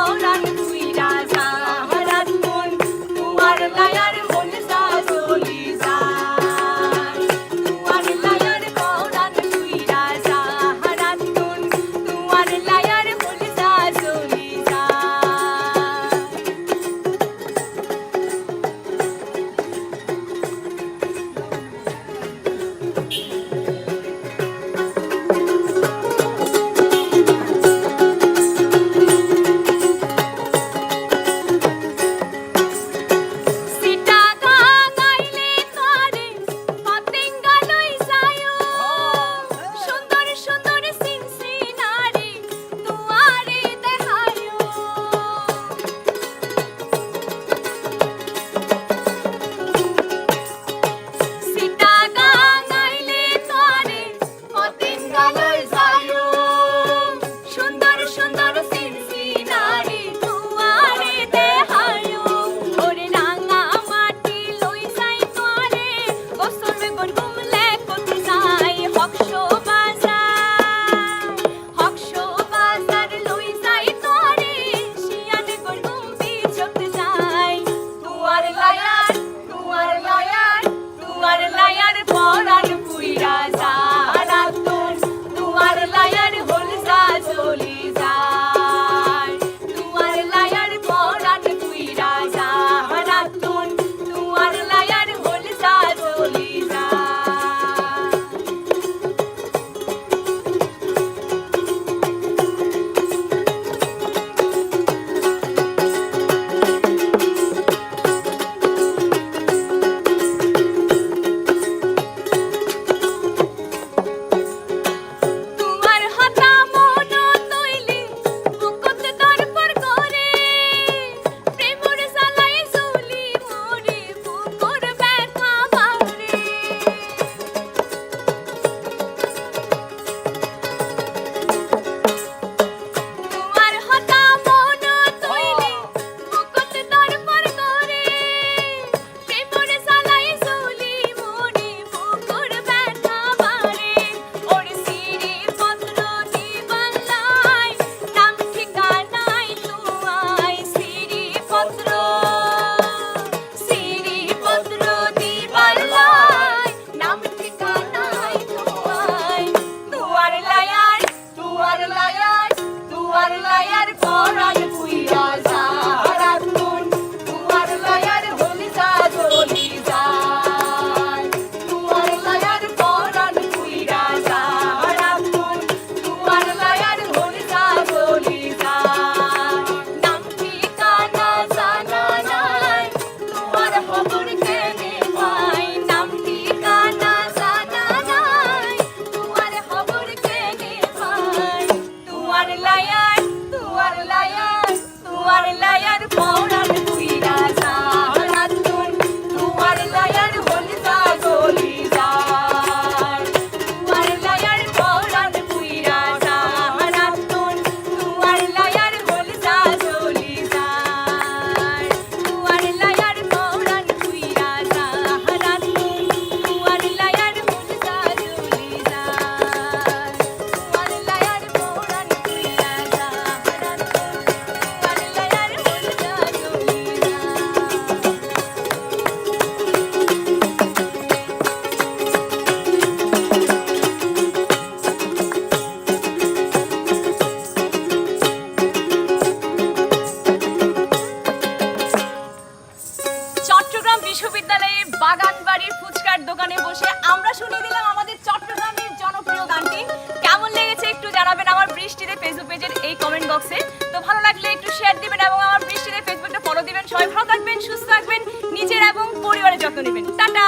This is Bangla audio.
oh no. Don't let বিদ্যালয়ের বাগান বাড়ির ফুচকার দোকানে বসে আমরা শুনিয়ে দিলাম আমাদের চট্টগ্রামের জনপ্রিয় গানটি। কেমন লেগেছে একটু জানাবেন আমার বৃষ্টিতে ফেসবুক পেজের এই কমেন্ট বক্সে তো ভালো লাগলে একটু শেয়ার দিবেন এবং আমার বৃষ্টিতে ফেসবুকটা ফলো দিবেন। সবাই ভালো থাকবেন, সুস্থ থাকবেন, নিজের এবং পরিবারের যত্ন নেবেন। টাটা!